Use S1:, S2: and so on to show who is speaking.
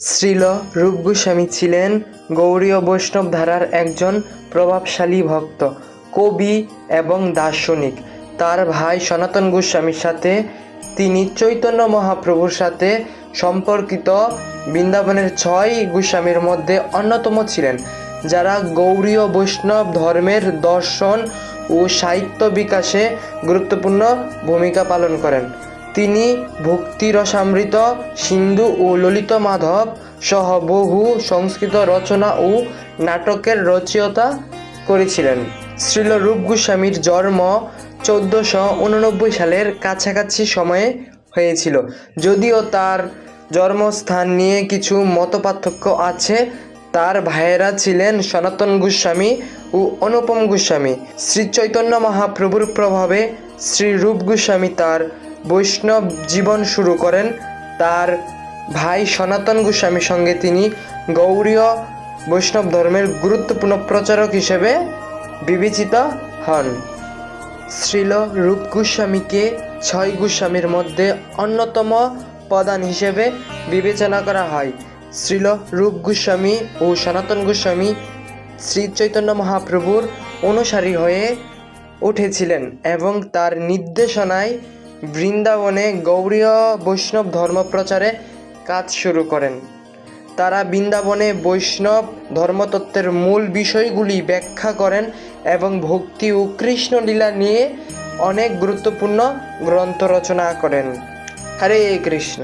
S1: শ্রীল রূপ গোস্বামী ছিলেন গৌড়ীয় বৈষ্ণব ধারার একজন প্রভাবশালী ভক্ত, কবি এবং দার্শনিক। তার ভাই সনাতন গোস্বামীর সাথে তিনি চৈতন্য মহাপ্রভুর সাথে সম্পর্কিত বৃন্দাবনের ছয় গোস্বামীর মধ্যে অন্যতম ছিলেন, যারা গৌড়ীয় বৈষ্ণব ধর্মের দর্শন ও সাহিত্য বিকাশে গুরুত্বপূর্ণ ভূমিকা পালন করেন। তিনি ভক্তি রসামৃত সিন্ধু ও ললিত মাধব সহ বহু সংস্কৃত রচনা ও নাটকের রচয়িতা করেছিলেন। শ্রীল রূপ গোস্বামীর জন্ম চোদ্দোশো উননব্বই সালের কাছাকাছি সময়ে হয়েছিল। যদিও তার জন্মস্থান নিয়ে কিছু মতপার্থক্য আছে, তার ভাইয়েরা ছিলেন সনাতন গোস্বামী ও অনুপম গোস্বামী। শ্রী চৈতন্য মহাপ্রভুর প্রভাবে শ্রী রূপ গোস্বামী তার বৈষ্ণব জীবন শুরু করেন তার ভাই সনাতন গোস্বামীর সঙ্গে তিনি গৌড়ীয় বৈষ্ণব ধর্মের গুরুত্বপূর্ণ প্রচারক হিসেবে বিবেচিত হন। শ্রীল রূপ গোস্বামীকে ছয় গোস্বামীর মধ্যে অন্যতম প্রধান হিসেবে বিবেচনা করা হয়। শ্রীল রূপ গোস্বামী ও সনাতন গোস্বামী শ্রী চৈতন্য মহাপ্রভুর অনুসারী হয়ে উঠেছিলেন এবং তার নির্দেশনায় বৃন্দাবনে গৌরীয় বৈষ্ণব ধর্ম প্রচারে কাজ শুরু করেন। তারা বৃন্দাবনে বৈষ্ণব ধর্মতত্ত্বের মূল বিষয়গুলি ব্যাখ্যা করেন এবং ভক্তি ও কৃষ্ণলীলা নিয়ে অনেক গুরুত্বপূর্ণ গ্রন্থ রচনা করেন। হরে কৃষ্ণ।